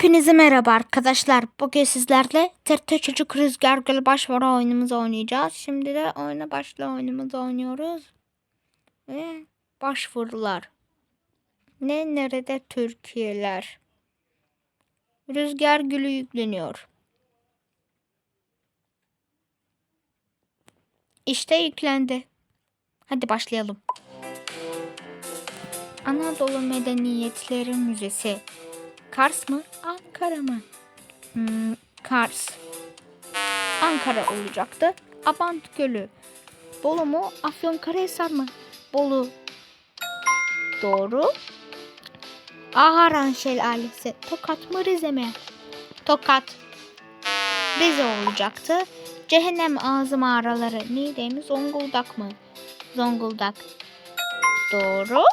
Hepinize merhaba arkadaşlar. Bugün sizlerle Terte Çocuk Rüzgar Gölü başvuru oyunumuzu oynayacağız. Şimdi de oyuna başla oyunumuzu oynuyoruz. Ve başvurular. Ne nerede Türkiye'ler. Rüzgar Gölü yükleniyor. İşte yüklendi. Hadi başlayalım. Anadolu Medeniyetleri Müzesi. Kars mı? Ankara mı? Hmm, Kars. Ankara olacaktı. Abant Gölü. Bolu mu? Afyonkarahisar mı? Bolu. Doğru. Aharan Şelalesi. Tokat mı Rize mi? Tokat. Rize olacaktı. Cehennem ağzı mağaraları. Niğde Zonguldak mı? Zonguldak. Doğru.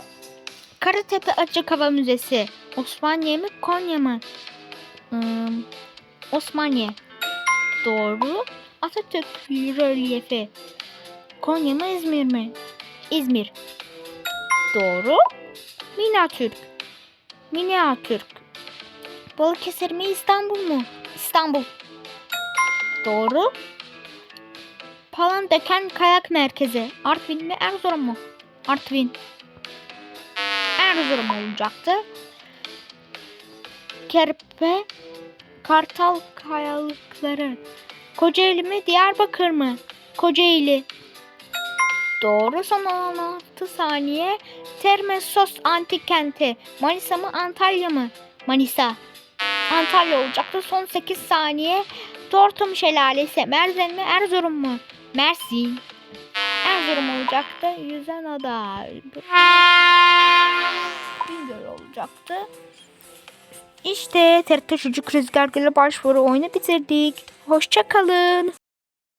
Karatepe Açık Hava Müzesi. Osmaniye mi Konya mı? Hmm, Osmaniye. Doğru. Atatürk rölyefi. Konya mı İzmir mi? İzmir. Doğru. Minatürk. Miniatürk. Balıkesir mi İstanbul mu? İstanbul. Doğru. Palandöken Kayak Merkezi. Artvin mi Erzurum mu? Artvin. Erzurum olacaktı. Kerpe, Kartal Kayalıkları. Kocaeli mi Diyarbakır mı? Kocaeli. Doğru son 16 saniye. Termesos Antik Kenti. Manisa mı Antalya mı? Manisa. Antalya olacaktı. Son 8 saniye. Tortum Şelalesi. Mersin mi Erzurum mu? Mersin. Erzurum olacaktı. Yüzen ada. Bingöl olacaktı. İşte TRT Çocuk Rüzgar Gölü başvuru oyunu bitirdik. Hoşçakalın.